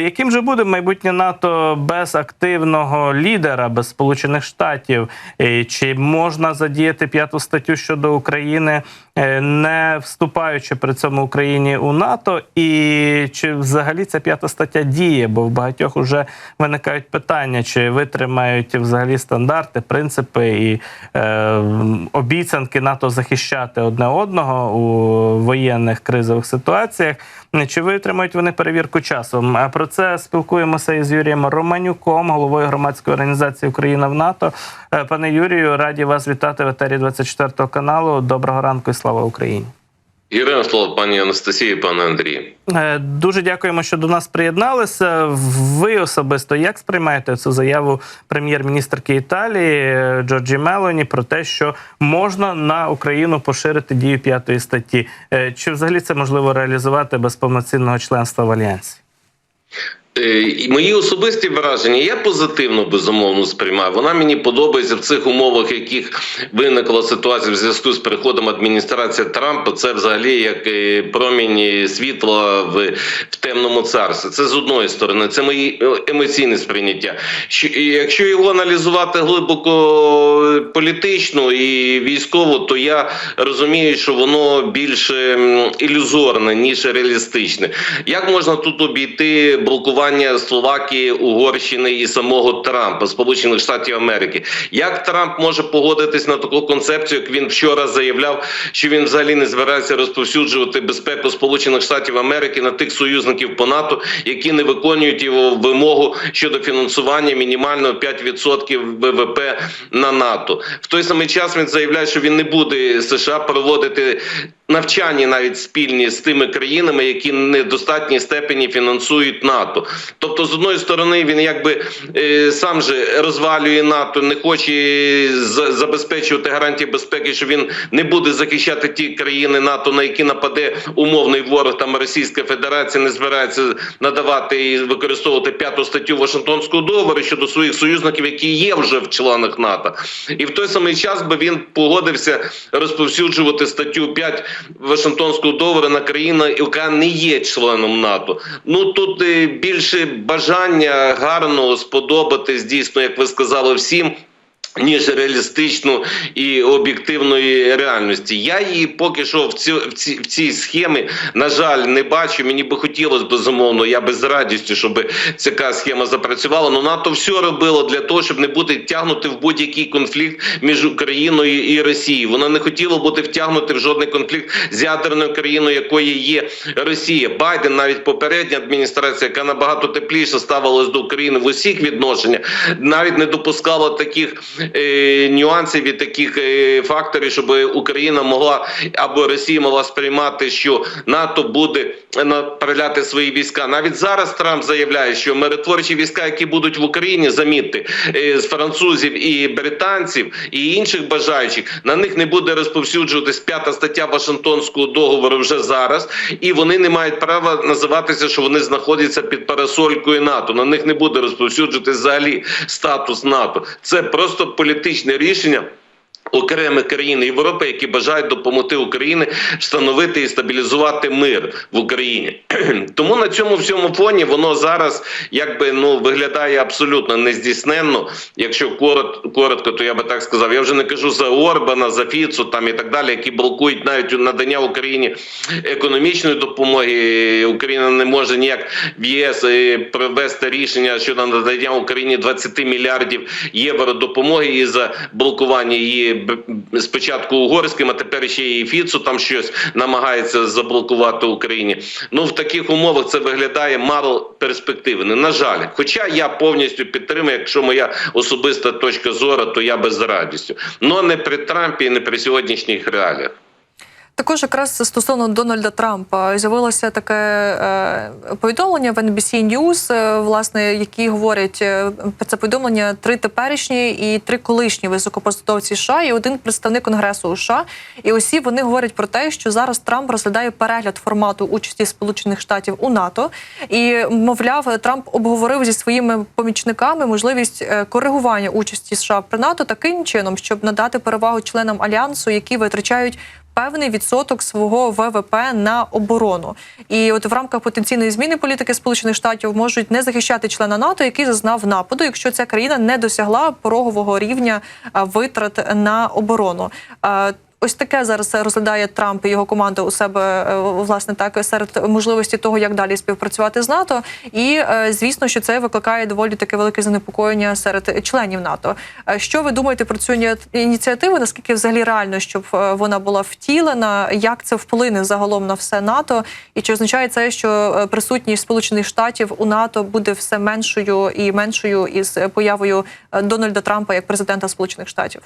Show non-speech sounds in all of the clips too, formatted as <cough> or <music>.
Яким же буде майбутнє НАТО без активного лідера, без Сполучених Штатів? Чи можна задіяти п'яту статтю щодо України, е, не вступаючи при цьому Україні у НАТО? І чи взагалі ця п'ята стаття діє? Бо в багатьох вже виникають питання, чи витримають взагалі стандарти, принципи і е, обіцянки НАТО захищати одне одного у воєнних кризових ситуаціях? Чи витримають вони перевірку часом? А про це спілкуємося із Юрієм Романюком, головою громадської організації Україна в НАТО. Е, Пане Юрію, раді вас вітати в етері 24 каналу. Доброго ранку і слава Україні. Ірина слово пані Анастасії, пане Андрію. Е, Дуже дякуємо, що до нас приєдналися. Ви особисто як сприймаєте цю заяву прем'єр-міністрки Італії е, Джорджі Мелоні про те, що можна на Україну поширити дію п'ятої статті? Е, Чи взагалі це можливо реалізувати без повноцінного членства в альянсі? Е, Мої особисті враження я позитивно безумовно сприймаю. Вона мені подобається в цих умовах, яких виникла ситуація в зв'язку з приходом адміністрації Трампа. Це взагалі як е, промінь світла в, в темному царстві. Це з одної сторони, це мої е, емоційне сприйняття. Що якщо його аналізувати глибоко політично і військово, то я розумію, що воно більш м, ілюзорне ніж реалістичне. Як можна тут обійти блокування? Словакії, Угорщини і самого Трампа, Сполучених Штатів Америки. Як Трамп може погодитись на таку концепцію, як він вчора заявляв, що він взагалі не збирається розповсюджувати безпеку Сполучених Штатів Америки на тих союзників по НАТО, які не виконують його вимогу щодо фінансування мінімального 5% ВВП на НАТО? В той самий час він заявляє, що він не буде США проводити навчання навіть спільні з тими країнами, які не в достатній степені фінансують НАТО. Тобто, з одної сторони, він якби е, сам же розвалює НАТО, не хоче за- забезпечувати гарантії безпеки, що він не буде захищати ті країни НАТО, на які нападе умовний ворог, там Російська Федерація не збирається надавати і використовувати п'яту статтю Вашингтонського договору щодо своїх союзників, які є вже в членах НАТО. І в той самий час би він погодився розповсюджувати статтю 5 Вашингтонського договору на країну, яка не є членом НАТО. Ну тут е, більше бажання гарно сподобатись дійсно, як ви сказали, всім. Ніж реалістичну і об'єктивної реальності. Я її поки що в цю в цій в цій схемі, на жаль, не бачу. Мені би хотілося безумовно. Я би з радістю, щоб ця схема запрацювала. Ну НАТО все робило для того, щоб не бути втягнути в будь-який конфлікт між Україною і Росією. Вона не хотіла бути втягнути в жодний конфлікт з ядерною країною, якої є Росія. Байден, навіть попередня адміністрація, яка набагато тепліше ставилась до України в усіх відношеннях, навіть не допускала таких нюансів і таких е, факторів, щоб Україна могла або Росія могла сприймати, що НАТО буде направляти свої війська. Навіть зараз Трамп заявляє, що миротворчі війська, які будуть в Україні, замітьте, е, з французів і британців і інших бажаючих, на них не буде розповсюджуватись п'ята стаття Вашингтонського договору вже зараз, і вони не мають права називатися, що вони знаходяться під парасолькою НАТО. На них не буде розповсюджуватись взагалі статус НАТО. Це просто політичне рішення. Окремих країн Європи, які бажають допомогти Україні встановити і стабілізувати мир в Україні, <clears throat> тому на цьому всьому фоні воно зараз якби ну виглядає абсолютно нездійсненно. Якщо коротко, коротко, то я би так сказав. Я вже не кажу за Орбана, за Фіцу там і так далі, які блокують навіть надання Україні економічної допомоги. Україна не може ніяк в ЄС е, провести рішення щодо надання Україні 20 мільярдів євро допомоги і за блокування її б- спочатку угорським, а тепер ще і Фіцу там щось намагається заблокувати Україні. Ну в таких умовах це виглядає мало перспективно. На жаль, хоча я повністю підтримую, якщо моя особиста точка зору, то я би з радістю. Но не при Трампі і не при сьогоднішніх реаліях. Також якраз стосовно Дональда Трампа з'явилося таке е, повідомлення в NBC News, е, власне, які говорять е, це повідомлення три теперішні і три колишні високопосадовці США і один представник Конгресу США. І усі вони говорять про те, що зараз Трамп розглядає перегляд формату участі Сполучених Штатів у НАТО. І мовляв, Трамп обговорив зі своїми помічниками можливість коригування участі США при НАТО таким чином, щоб надати перевагу членам альянсу, які витрачають певний відсоток свого ВВП на оборону. І от в рамках потенційної зміни політики Сполучених Штатів можуть не захищати члена НАТО, який зазнав нападу, якщо ця країна не досягла порогового рівня витрат на оборону. Ось таке зараз розглядає Трамп і його команда у себе е, власне так серед можливості того, як далі співпрацювати з НАТО. І е, звісно, що це викликає доволі таке велике занепокоєння серед членів НАТО. Е, Що ви думаєте про цю ініціативу? Наскільки взагалі реально, щоб вона була втілена? Як це вплине загалом на все НАТО? І чи означає це, що присутність Сполучених Штатів у НАТО буде все меншою і меншою із появою Дональда Трампа як президента Сполучених Штатів?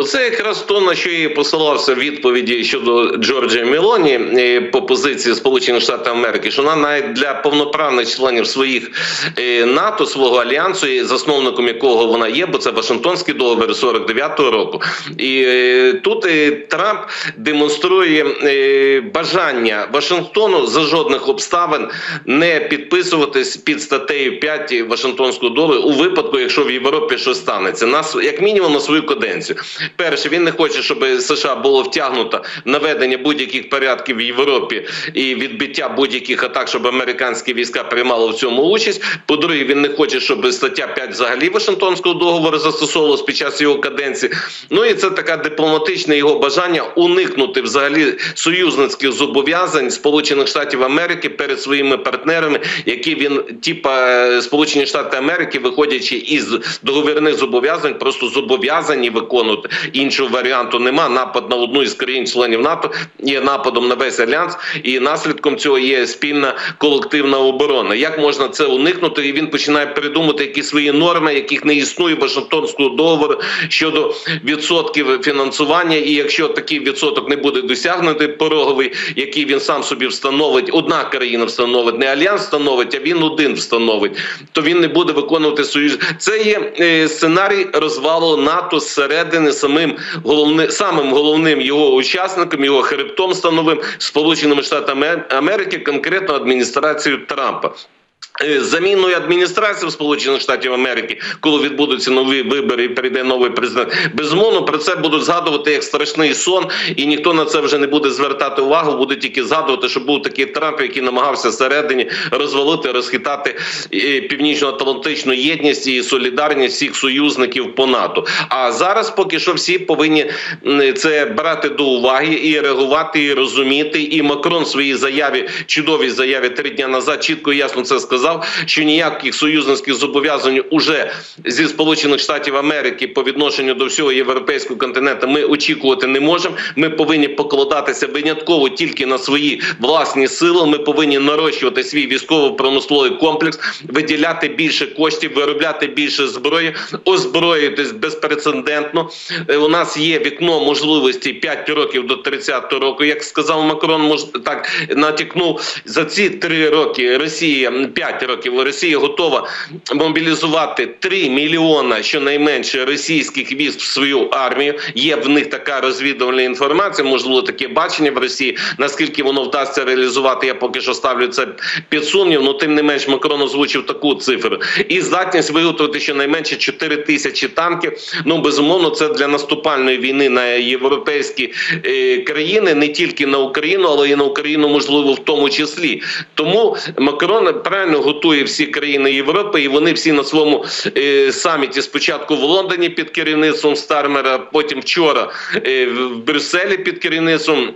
Оце якраз то, на що і посилався в відповіді щодо Джорджа Мелоні е, по позиції Сполучених Штатів Америки, що вона навіть для повноправних членів своїх е, НАТО, свого альянсу, і засновником якого вона є, бо це Вашингтонський договір 49-го року. І е, тут Трамп демонструє бажання Вашингтону за жодних обставин не підписуватись під статтею 5 Вашингтонського договору у випадку, якщо в Європі щось станеться, на св- як мінімум на свою каденцію. Перше, він не хоче, щоб США було втягнуто наведення будь-яких порядків в Європі і відбиття будь-яких атак, щоб американські війська приймали в цьому участь. По-друге, він не хоче, щоб стаття 5 взагалі Вашингтонського договору застосовувалась під час його каденції. Ну і це таке дипломатичне його бажання уникнути взагалі союзницьких зобов'язань Сполучених Штатів Америки перед своїми партнерами, які він, типа Сполучені Штати Америки, виходячи із договірних зобов'язань, просто зобов'язані виконувати. Іншого варіанту нема. Напад на одну із країн-членів НАТО є нападом на весь альянс, і наслідком цього є спільна колективна оборона. Як можна це уникнути? І він починає придумати якісь свої норми, яких не існує Вашингтонського договору щодо відсотків фінансування. І якщо такий відсоток не буде досягнути пороговий, який він сам собі встановить, одна країна встановить, не альянс встановить, а він один встановить, то він не буде виконувати союз. Це є е, сценарій розвалу НАТО зсередини самим головним самим головним його учасником, його хребтом становим Сполученими Штатами Америки, конкретно адміністрацією Трампа. Е, Заміною адміністрації Сполучених Штатів Америки, коли відбудуться нові вибори і прийде новий президент, безумовно про це будуть згадувати як страшний сон, і ніхто на це вже не буде звертати увагу. Буде тільки згадувати, що був такий Трамп, який намагався всередині розвалити, розхитати е, північно-атлантичну єдність і солідарність всіх союзників по НАТО. А зараз поки що всі повинні це брати до уваги і реагувати, і розуміти. І Макрон в своїй заяві, чудовій заяві три дня назад, чітко і ясно це сказав, що ніяких союзницьких зобов'язань уже зі Сполучених Штатів Америки по відношенню до всього європейського континенту ми очікувати не можемо. Ми повинні покладатися винятково тільки на свої власні сили. Ми повинні нарощувати свій військово-промисловий комплекс, виділяти більше коштів, виробляти більше зброї, озброїтись безпрецедентно. Е, У нас є вікно можливості 5 років до 30-го року. Як сказав Макрон, мож так натякнув за ці 3 роки. Росія 5 років. Росія готова мобілізувати 3 мільйона щонайменше російських військ в свою армію. Є в них така розвідувальна інформація, можливо, таке бачення в Росії. Наскільки воно вдасться реалізувати, я поки що ставлю це під сумнів. Ну тим не менш, Макрон озвучив таку цифру. І здатність виготовити щонайменше 4 тисячі танків. Ну безумовно, це для наступальної війни на європейські е, країни, не тільки на Україну, але і на Україну, можливо, в тому числі. Тому Макрон правильно готує всі країни Європи, і вони всі на своєму е, саміті спочатку в Лондоні під керівництвом Стармера, потім вчора е, в Брюсселі під керівництвом.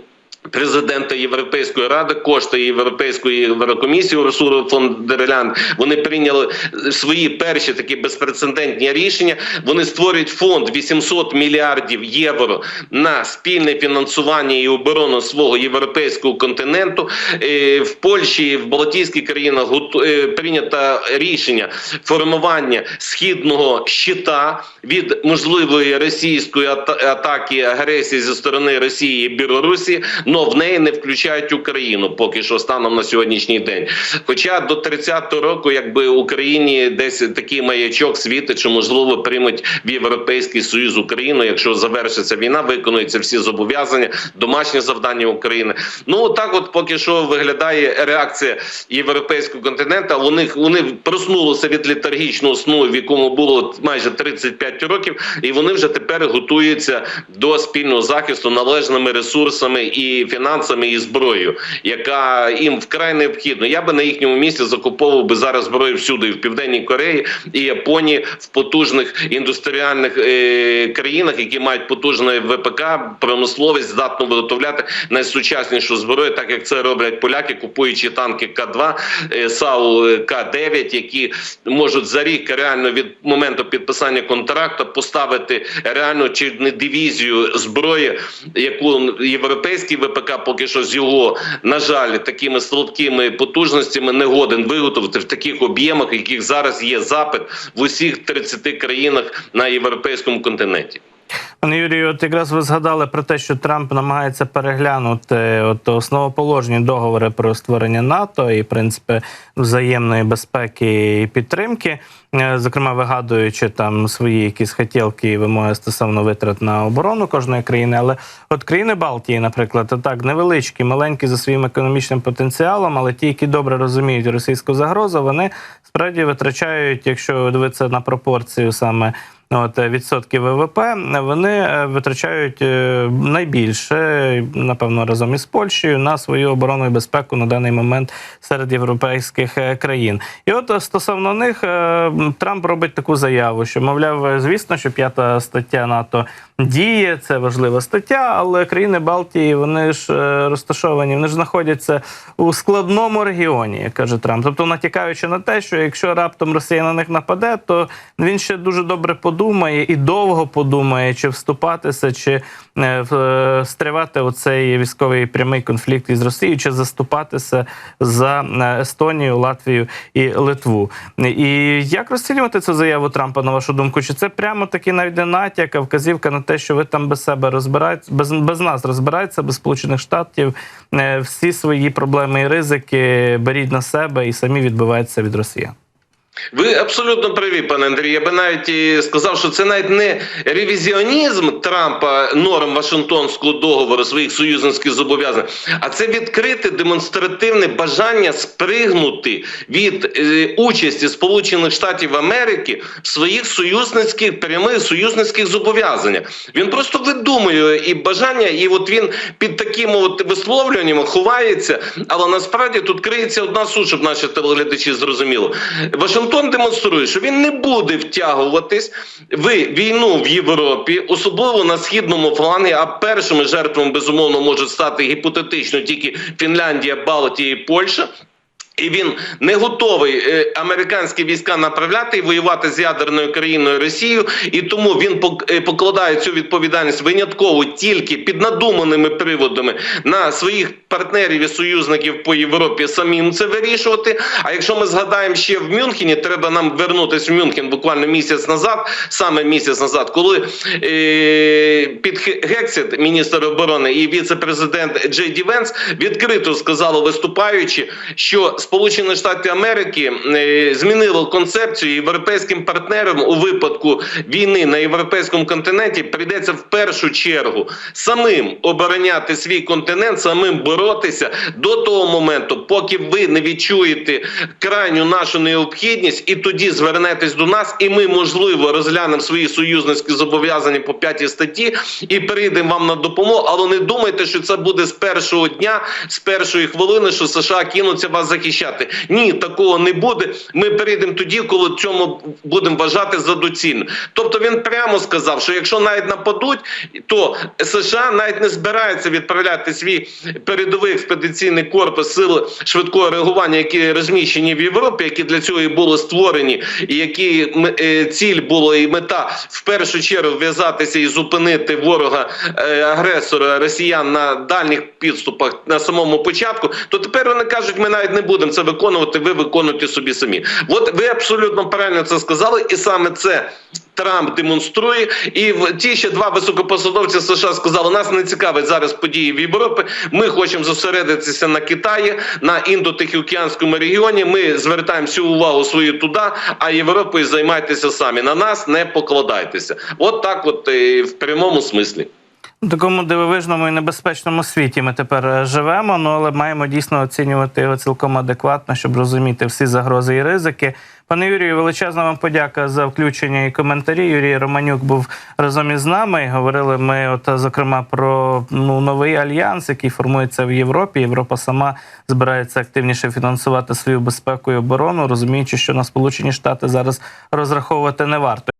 Президента Європейської ради, кошти Європейської Єврокомісії Урсули фон дер вони прийняли свої перші такі безпрецедентні рішення. Вони створюють фонд 800 мільярдів євро на спільне фінансування і оборону свого європейського континенту. Е, В Польщі, в Балтійських країнах е, прийнято рішення формування східного щита від можливої російської ата- атаки агресії зі сторони Росії і Білорусі. Но в неї не включають Україну поки що станом на сьогоднішній день. Хоча до 30-го року, якби Україні десь такий маячок світить, що можливо приймуть в Європейський Союз Україну, якщо завершиться війна, виконуються всі зобов'язання, домашні завдання України. Ну так, от поки що виглядає реакція європейського континенту. Них вони проснулися від літаргічного сну, в якому було майже 35 років, і вони вже тепер готуються до спільного захисту належними ресурсами і фінансами і зброєю, яка їм вкрай необхідна. Я би на їхньому місці закуповував би зараз зброю всюди, і в південній Кореї і Японії, в потужних індустріальних е, країнах, які мають потужне ВПК, промисловість здатно виготовляти найсучаснішу зброю, так як це роблять поляки, купуючи танки К-2, е, САУ К-9, які можуть за рік реально від моменту підписання контракту поставити реально чи не дивізію зброї, яку європейський ВПК поки що з його на жаль такими слабкими потужностями не годен виготовити в таких об'ємах, яких зараз є запит в усіх 30 країнах на європейському континенті. Пане Юрію, от якраз ви згадали про те, що Трамп намагається переглянути от основоположні договори про створення НАТО і в принципі взаємної безпеки і підтримки, Е, зокрема вигадуючи там свої якісь хотілки і вимоги стосовно витрат на оборону кожної країни. Але от країни Балтії, наприклад, так невеличкі, маленькі за своїм економічним потенціалом, але ті, які добре розуміють російську загрозу, вони справді витрачають, якщо дивитися на пропорцію саме. От е, відсотки ВВП вони е, витрачають е, найбільше, напевно, разом із Польщею на свою оборону і безпеку на даний момент серед європейських країн. І от стосовно них Трамп робить таку заяву, що мовляв, звісно, що п'ята стаття НАТО діє, це важлива стаття, але країни Балтії вони ж розташовані, вони ж знаходяться у складному регіоні, каже Трамп. Тобто натякаючи на те, що якщо раптом Росія на них нападе, то він ще дуже добре подумає і довго подумає, чи вступатися, чи е, е, стривати у цей військовий прямий конфлікт із Росією, чи заступатися за е, Естонію, Латвію і Литву. І як розцінювати цю заяву Трампа, на вашу думку? Чи це прямо таки навіть не натяк, а вказівка на те, що ви там без себе розбираєтесь, без, без нас розбираєтеся, без Сполучених Штатів, е, всі свої проблеми і ризики беріть на себе і самі відбиваються від Росіян? Ви абсолютно праві, пане Андрій. Я би навіть і сказав, що це навіть не ревізіонізм Трампа норм Вашингтонського договору своїх союзницьких зобов'язань, а це відкрите демонстративне бажання спригнути від е, участі Сполучених Штатів Америки в своїх союзницьких прямих союзницьких зобов'язаннях. Він просто видумує і бажання, і от він під такими от висловлюваннями ховається. Але насправді тут криється одна суть, щоб наші телеглядачі зрозуміли. Вашингтон демонструє, що він не буде втягуватись в війну в Європі, особливо на східному флангі. А першими жертвами безумовно можуть стати гіпотетично тільки Фінляндія, Балтія і Польща. І він не готовий е, американські війська направляти і воювати з ядерною країною Росією, і тому він е, покладає цю відповідальність винятково тільки під надуманими приводами на своїх партнерів і союзників по Європі самим це вирішувати. А якщо ми згадаємо ще в Мюнхені, треба нам вернутися в Мюнхен буквально місяць назад, саме місяць назад, коли е, під Гексіт, міністр оборони і віце-президент Джей Ді Венс відкрито сказали, виступаючи, що Сполучені Штати Америки е, змінили концепцію європейським партнерам у випадку війни на європейському континенті прийдеться в першу чергу самим обороняти свій континент, самим боротися до того моменту, поки ви не відчуєте крайню нашу необхідність, і тоді звернетесь до нас, і ми можливо розглянемо свої союзницькі зобов'язання по п'ятій статті і прийдемо вам на допомогу. Але не думайте, що це буде з першого дня, з першої хвилини, що США кинуться вас захищати. Ні, такого не буде. Ми перейдемо тоді, коли цьому будемо вважати за доцільне. Тобто він прямо сказав, що якщо навіть нападуть, то США навіть не збираються відправляти свій передовий експедиційний корпус сили швидкого реагування, які розміщені в Європі, які для цього і були створені, і які е, ціль була і мета в першу чергу в'язатися і зупинити ворога е, агресора росіян на дальніх підступах на самому початку, то тепер вони кажуть, ми навіть не будемо це виконувати. Ви виконуєте собі самі. От ви абсолютно правильно це сказали, і саме це Трамп демонструє, і ті ще два високопосадовці США сказали, нас не цікавить зараз події в Європі. Ми хочемо зосередитися на Китаї, на індотихоокеанському регіоні. Ми звертаємо всю увагу свою туди, а Європою займайтеся самі. На нас не покладайтеся. От так, от е, в прямому смислі. Такому дивовижному і небезпечному світі ми тепер е, живемо, ну але маємо дійсно оцінювати його цілком адекватно, щоб розуміти всі загрози і ризики. Пане Юрію, величезна вам подяка за включення і коментарі. Юрій Романюк був разом із нами. Говорили ми, от зокрема, про ну новий альянс, який формується в Європі. Європа сама збирається активніше фінансувати свою безпеку і оборону, розуміючи, що на Сполучені Штати зараз розраховувати не варто.